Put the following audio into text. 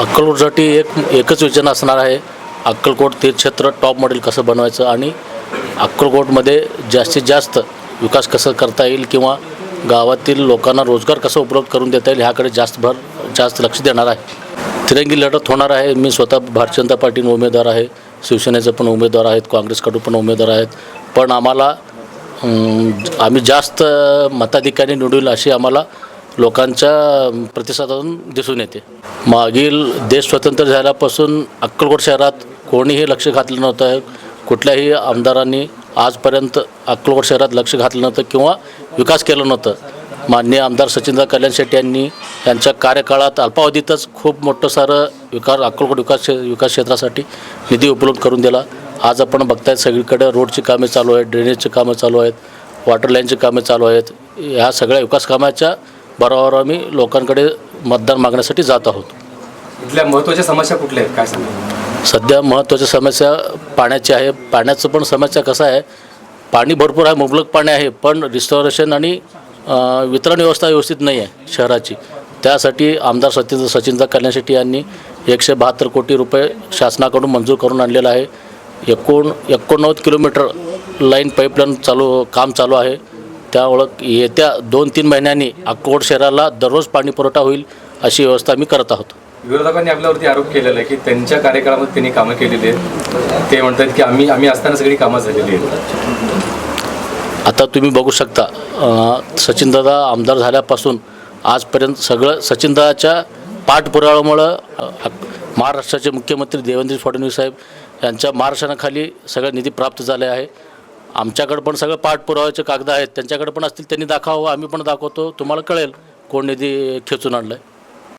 अक्कलकोटसाठी एक एकच योजना असणार आहे. अक्कलकोट तीर्थक्षेत्र टॉप मॉडेल कसं बनवायचं आणि अक्कलकोटमध्ये जास्तीत जास्त विकास कसं करता येईल किंवा गावातील लोकांना रोजगार कसा उपलब्ध करून देता येईल ह्याकडे जास्त भर जास्त लक्ष देणार आहे. तिरंगी लढत होणार आहे. मी स्वतः भारतीय जनता पार्टीने उमेदवार आहे. शिवसेनेचे पण उमेदवार आहेत. काँग्रेसकडून पण उमेदवार आहेत. पण आम्हाला आम्ही जास्त मताधिकारी निवडून अशी आम्हाला लोकांच्या प्रतिसादातून दिसून येते. मागील देश स्वतंत्र झाल्यापासून अक्कलकोट शहरात कोणीही लक्ष घातलं नव्हतं. कुठल्याही आमदारांनी आजपर्यंत अक्कलकोट शहरात लक्ष घातलं नव्हतं किंवा विकास केलं नव्हतं. माननीय आमदार सचिनदा कल्याण शेट्टी यांनी यांच्या कार्यकाळात अल्पावधीतच खूप मोठं सारं विकास अक्कलकोट विकास विकास क्षेत्रासाठी निधी उपलब्ध करून दिला. आज आपण बघतायत सगळीकडे रोडची कामे चालू आहेत ड्रेनेजची कामं चालू आहेत वॉटर लाईनची कामे चालू आहेत. ह्या सगळ्या विकास कामाच्या बरोबर आम्ही लोकांकडे मतदान मागण्यासाठी जात आहोत. इथल्या महत्त्वाच्या समस्या कुठल्या आहेत? काय सांगा सध्या महत्त्वाची समस्या पाण्याची आहे. पाण्याचं पण समस्या कसं आहे? पाणी भरपूर आहे मुबलक पाणी आहे पण रिस्टॉरेशन आणि वितरण व्यवस्था व्यवस्थित नाही आहे शहराची. त्यासाठी आमदार सचिन सचिनदा कल्याण शेट्टी यांनी एकशे बहात्तर कोटी रुपये शासनाकडून मंजूर करून आणलेलं आहे. एकोण एकोणनव्वद किलोमीटर लाईन पाईपलाईन चालू काम चालू आहे. त्यामुळं येत्या दोन तीन महिन्यांनी अक्कोट शहराला दररोज पाणी पुरवठा होईल अशी व्यवस्था आम्ही करत आहोत. विरोधकांनी आपल्यावरती आरोप केलेला आहे की त्यांच्या कार्यकाळामध्ये त्यांनी कामं केलेली आहेत. ते म्हणतात की आम्ही आम्ही असताना सगळी कामं झालेली आहेत. आता तुम्ही बघू शकता सचिनदादा आमदार झाल्यापासून आजपर्यंत सगळं सचिनदादाच्या पाठपुराव्यामुळं महाराष्ट्राचे मुख्यमंत्री देवेंद्र फडणवीस साहेब यांच्या मार्गदर्शनाखाली सगळं निधी प्राप्त झाले आहे. आमच्याकडे पण सगळं पाठपुराव्याचे कागद आहेत त्यांच्याकडे पण असतील त्यांनी दाखवावं हो, आम्ही पण दाखवतो. तुम्हाला कळेल कोण निधी खेचून आणलं आहे